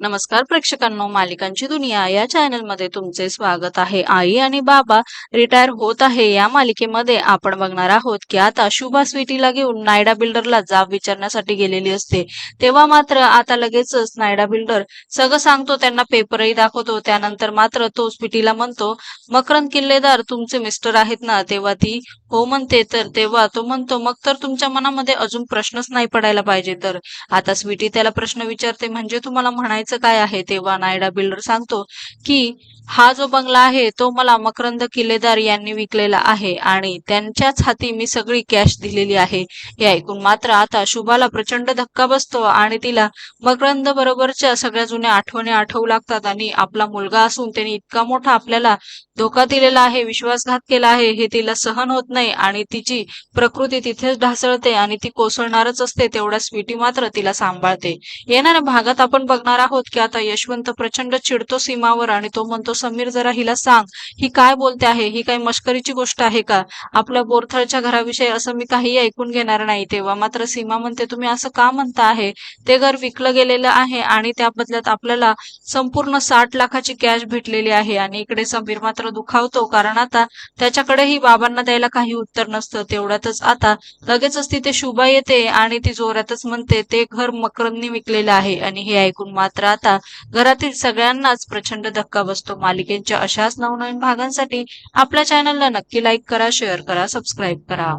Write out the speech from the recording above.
नमस्कार प्रेक्षकांनो मालिकांची दुनिया या चॅनलमध्ये तुमचे स्वागत आहे. आई आणि बाबा रिटायर होत आहे. या मालिकेमध्ये आपण बघणार आहोत की आता शुभा स्वीटीला घेऊन नायडा बिल्डरला जाब विचारण्यासाठी गेलेली असते. तेव्हा मात्र आता लगेचच नायडा बिल्डर सगळं सांगतो त्यांना पेपरही दाखवतो. त्यानंतर मात्र तो स्वीटीला म्हणतो मकरंद किल्लेदार तुमचे मिस्टर आहेत ना? तेव्हा ती हो म्हणते. तर तेव्हा तो म्हणतो मग तर तुमच्या मनामध्ये अजून प्रश्नच नाही पडायला पाहिजे. तर आता स्वीटी त्याला प्रश्न विचारते म्हणजे तुम्हाला म्हणायचं काय आहे तेव्हा नायडा बिल्डर सांगतो की हा जो बंगला आहे तो मला मकरंद किल्लेदार यांनी विकलेला आहे आणि त्यांच्याच हाती मी सगळी कॅश दिलेली आहे. हे ऐकून मात्र आता शुभाला प्रचंड धक्का बसतो आणि तिला मकरंद बरोबरच्या सगळ्या जुन्या आठवणी आठवू लागतात आणि आपला मुलगा असून त्यांनी इतका मोठा आपल्याला धोका दिलेला आहे विश्वासघात केला आहे हे तिला सहन होत नाही आणि तिची प्रकृती तिथेच ढासळते आणि ती कोसळणारच असते तेवढ्या स्वीटी मात्र तिला सांभाळते. येणाऱ्या भागात आपण बघणार आहोत की आता यशवंत प्रचंड चिडतो सीमावर आणि तो म्हणतो समीर जरा हिला सांग ही काय बोलते आहे? ही काही मश्करीची गोष्ट आहे का? आपल्या बोरथळच्या घराविषयी असं मी काही ऐकून घेणार नाही. तेव्हा मात्र सीमा म्हणते तुम्ही असं का म्हणता आहे? ते घर विकलं गेलेलं आहे आणि त्या बदल्यात आपल्याला संपूर्ण साठ लाखाची कॅश भेटलेली आहे आणि इकडे समीर मात्र मात्र दुखावतो. कारण आता त्याच्याकडेही बाबांना द्यायला काही उत्तर नसतं. तेवढ्यातच आता लगेचच तिथे शुभा येते आणि ती जोरातच म्हणते ते घर मकरंदनी विकलेलं आहे. आणि हे ऐकून मात्र आता घरातील सगळ्यांनाच प्रचंड धक्का बसतो. मालिकेच्या अशाच नवनवीन भागांसाठी आपल्या चॅनलला नक्की लाईक करा शेअर करा सबस्क्राईब करा.